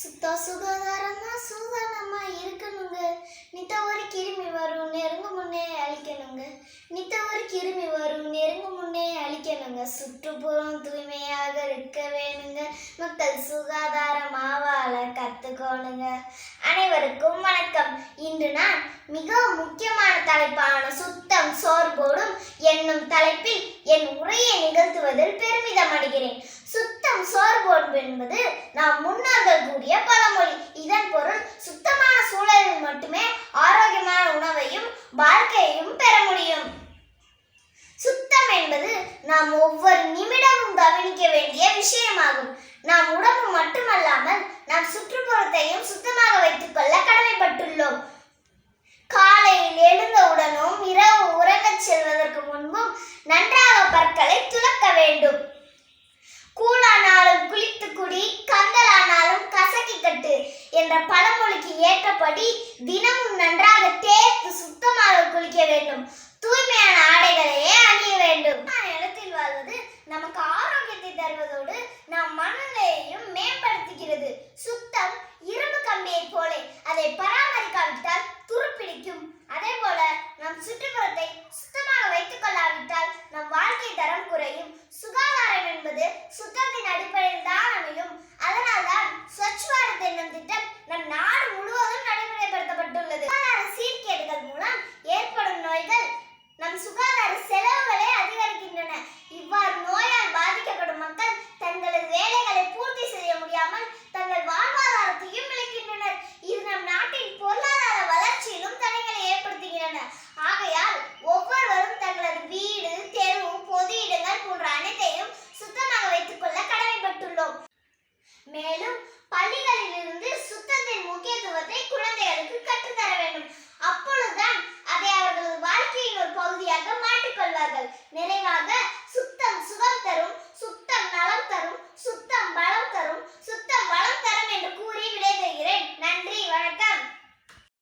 சுத்தா சுகாதாரமா சூதானமா இருக்கணுங்க. நித்த ஒரு கிருமி வரும் நெருங்க முன்னே அழிக்கணுங்க. நித்த ஒரு கிருமி வரும் நெருங்க முன்னே அழிக்கணுங்க. சுற்றுப்புறம் தூய்மையாக இருக்க வேணுங்க. மக்கள் சுகாதாரமாக வாழ கத்துக்கோணுங்க. அனைவருக்கும் வணக்கம். இன்று நான் மிகவும் முக்கியமான தலைப்பான சுத்தம் சோர்போடும் என்னும் தலைப்பில் என் உரையை நிகழ்த்துவதில் பெருமிதம் அடைகிறேன். சுத்தம் சோர்போடும் என்பது நாம் முன்னோர்கள் கூறிய பழமொழி. இதன் பொருள் சுத்தமான சூழலில் மட்டுமே ஆரோக்கியமான உணவையும் வாழ்க்கையையும் பெற முடியும். சுத்தம் என்பது நாம் ஒவ்வொரு நிமிடமும் கவனிக்க வேண்டிய விஷயமாகும். நாம் உடம்பு மட்டுமல்லாமல் நம் சுற்றுப்புறத்தையும் சுத்தமாக வைத்துக் கொள்ள கடமைப்பட்டுள்ளோம். காலையில் எழுந்தவுடனும் இரவு உறங்கச் செல்வதற்கு முன்பும் நன்றாக என்ற பழமொழிக்கு ஏற்றபடி தினமும் நன்றாக தேய்த்து சுத்தமாக குளிக்க வேண்டும். தூய்மையான ஆடைகளையே அணிய வேண்டும். இடத்தில் வாழ்வது நமக்கு ஆரோக்கியத்தை தருவதோடு நம் மனநிலையையும் மேம்படுத்துகிறது. சுத்தம் இரும்பு கம்பியை போல அதை பராமரிக்காவிட்டால் துருப்பிடிக்கும். அதே போல நம் சுற்றுப்புறத்தை சுத்தமாக வைத்துக் கொள்ளாவிட்டால் நம் வாழ்க்கை தரம் குறையும். சுகாதாரம் என்பது சுத்தத்தின் அடிப்படையில் தான் அமையும். அதனால்தான் ஸ்வச் பாரத்